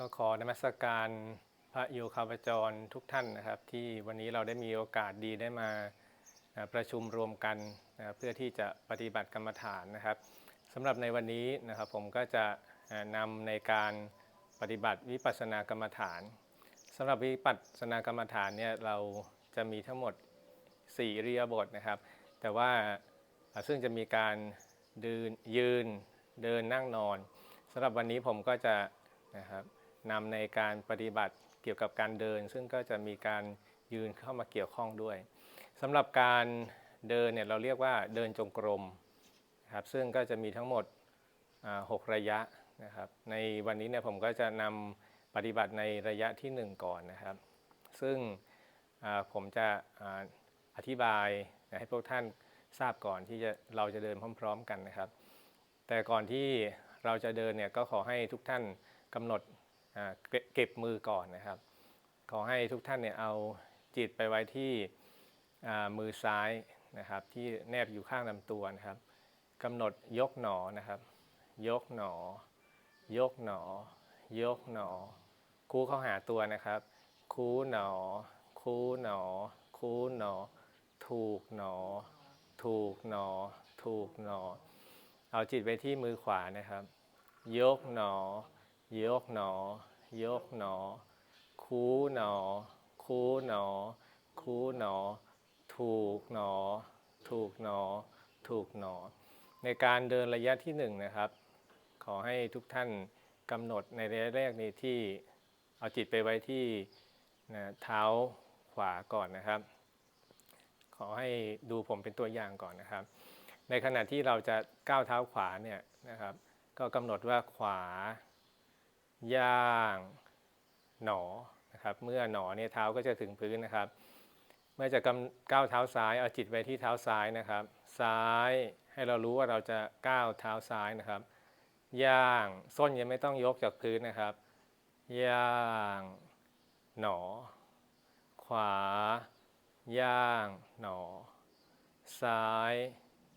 ก็ขอนมัสการพระโยคาวจรทุกท่านนะครับ ที่วันนี้เราได้มีโอกาสดีได้มาประชุมรวมกันนะครับเพื่อที่จะปฏิบัติกรรมฐานนะครับสำหรับในวันนี้นะครับผมก็จะนำในการปฏิบัติวิปัสสนากรรมฐานสำหรับวิปัสสนากรรมฐานเนี่ยเราจะมีทั้งหมด4อิริยบถนะครับ แต่ว่าซึ่งจะมีการเดินยืนเดินนั่งนอนสำหรับวันนี้ผมก็จะนะครับ นำในการปฏิบัติเกี่ยวกับการเดิน ซึ่งก็จะมีการยืนเข้ามาเกี่ยวข้องด้วยสำหรับการเดินเนี่ยเราเรียกว่าเดินจงกรมครับซึ่งก็จะมีทั้งหมดอ่าหกระยะนะครับในวันนี้เนี่ยผมก็จะนำปฏิบัติในระยะที่หนึ่งก่อนนะครับ ซึ่งผมจะอธิบายให้พวกท่านทราบก่อนที่จะเราจะเดินพร้อม ๆ กันนะครับ แต่ก่อนที่เราจะเดินเนี่ยก็ขอให้ทุกท่านกำหนด เก็บมือก่อนนะครับ ขอให้ทุกท่านเนี่ยเอาจิตไปไว้ที่มือซ้ายนะครับ ที่แนบอยู่ข้างลำตัวนะครับกำหนดยกหนอนะครับ ยกหนอ ยกหนอ ยกหนอ คูเข้าหาตัวนะครับ คูหนอ คูหนอ คูหนอ ถูกหนอ ถูกหนอ ถูกหนอ เอาจิตไปที่มือขวานะครับ ยกหนอ ยกหนอ ยกหนอ คูหนอ คูหนอ คูหนอ ถูกหนอ ถูกหนอ ถูกหนอ ในการเดินระยะที่หนึ่งนะครับ ขอให้ทุกท่านกำหนดในระยะแรกนี้ที่เอาจิตไปไว้ที่นะเท้าขวาก่อนนะครับ ขอให้ดูผมเป็นตัวอย่างก่อนนะครับ ในขณะที่เราจะก้าวเท้าขวาเนี่ยนะครับ ก็กำหนดว่าขวา ย่างหนอนะครับเมื่อหนอเนี่ยเท้าก็จะถึงพื้นนะครับ เมื่อจะก,ก้าวเท้าซ้ายเอาจิตไว้ที่เท้าซ้ายนะครับ ซ้ายให้เรารู้ว่าเราจะก้าวเท้าซ้ายนะครับ ย่างส้นยังไม่ต้องยกจากพื้นนะครับ ย่างหนอ ขวา ย่างหนอ ซ้าย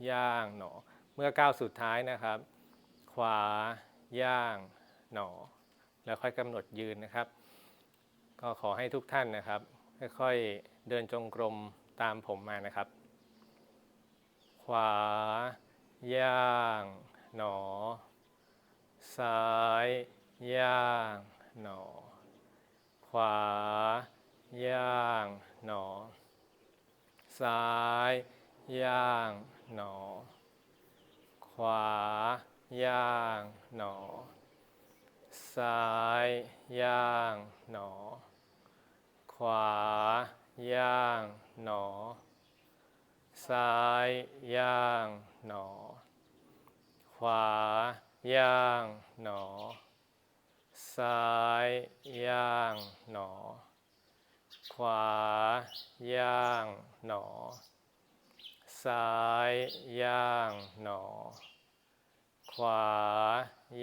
ย่างหนอ เมื่อก้าวสุดท้ายนะครับ ขวา ย่างหนอ แล้วค่อยกำหนดยืนนะครับ ก็ขอให้ทุกท่านนะครับ ค่อยๆเดินจงกรมตามผมมานะครับ ขวา ย่าง หนอ ซ้าย ย่าง หนอ ขวา ย่าง หนอ ซ้าย ย่าง หนอ ขวา ย่าง หนอ ซ้าย ย่าง หนอ ขวา ย่าง หนอ ซ้าย ย่าง หนอ ขวา ย่าง หนอ ซ้าย ย่าง หนอ ขวา ย่าง หนอ ซ้าย ย่าง หนอ ขวา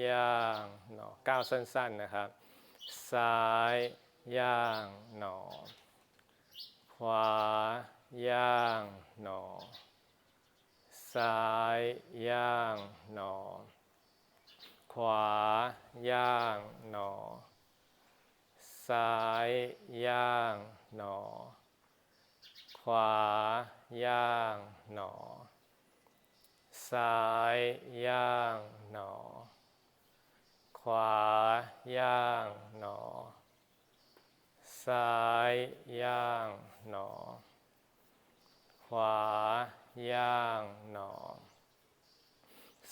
ย่างหนอก้าวสั้นๆนะครับ ซ้าย ย่างหนอ ขวา ย่างหนอ ซ้าย ย่างหนอ ขวา ย่างหนอ ซ้าย ย่างหนอ ขวา ย่างหนอ ซ้ายย่างหนอ ขวาย่างหนอ ซ้ายย่างหนอ ขวาย่างหนอ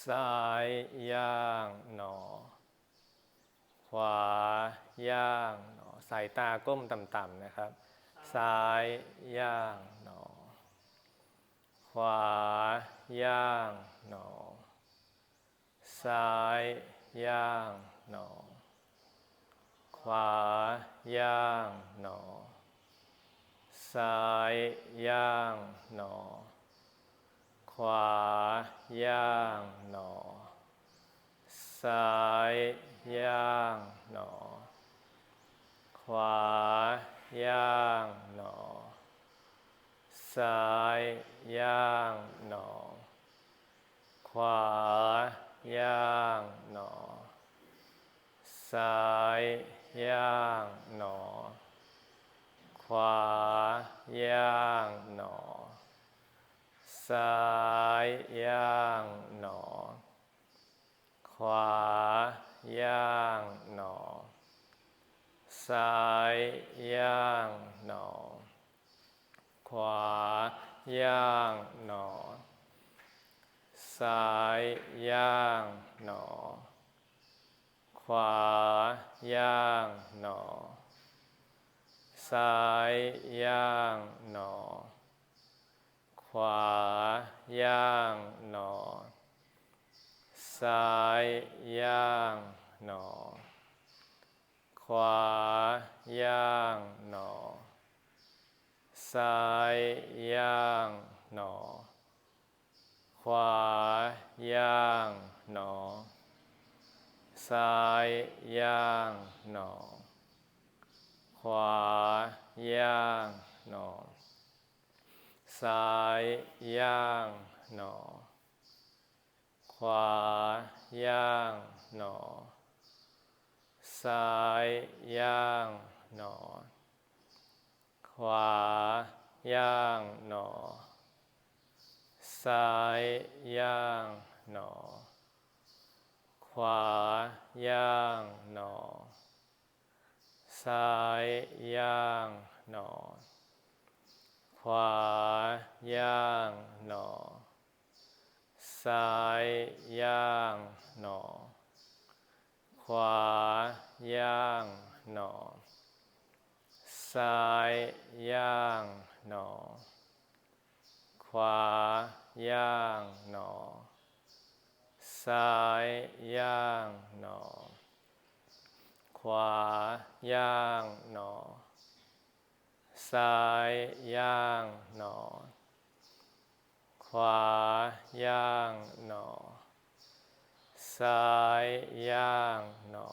ซ้ายย่างหนอ ขวาย่างหนอ สายตาก้มต่ำๆนะครับ ซ้ายย่างหนอ ขวา ย่างหนอ ซ้าย ย่างหนอ ขวา ย่างหนอ ซ้าย ย่างหนอ ขวา ย่างหนอ ซ้าย ย่างหนอ ขวา ย่างหนอ ซ้าย ย่างหนอ ขวา ย่างหนอ ซ้าย ย่างหนอ ขวา ย่างหนอ ซ้าย ย่างหนอ ขวา ย่างหนอ ซ้าย ย่างหนอ ขวา ย่างหนอ ซ้ายย่างหนอ ขวาย่างหนอ ซ้ายย่างหนอ ขวาย่างหนอ ซ้ายย่างหนอ ขวาย่างหนอ ซ้ายย่างหนอ ขวาย่างหนอ ซ้ายย่างหนอ ขวาย่างหนอ ซ้ายย่างหนอ ขวาย่างหนอ ซ้ายย่างหนอ ขวา ย่างหนอ ซ้าย ย่างหนอ ขวา ย่างหนอ ซ้าย ย่างหนอ ขวา ย่างหนอ ซ้าย ย่างหนอ ขวา ย่างหนอ ซ้ายย่างหนอ ขวาย่างหนอ ซ้ายย่างหนอ ขวาย่างหนอ ซ้ายย่างหนอ ขวาย่างหนอ ซ้ายย่างหนอ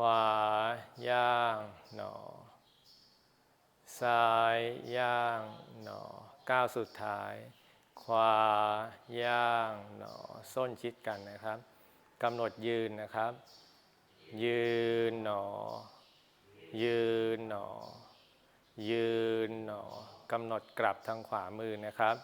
ขวาย่างหนอ ซ้ายย่างหนอก้าวสุดท้าย ขวาย่างหนอ ส้นชิดกันนะครับกำหนดยืนนะครับ ยืนหนอ ยืนหนอ ยืนหนอกำหนดกลับทางขวามือนะครับ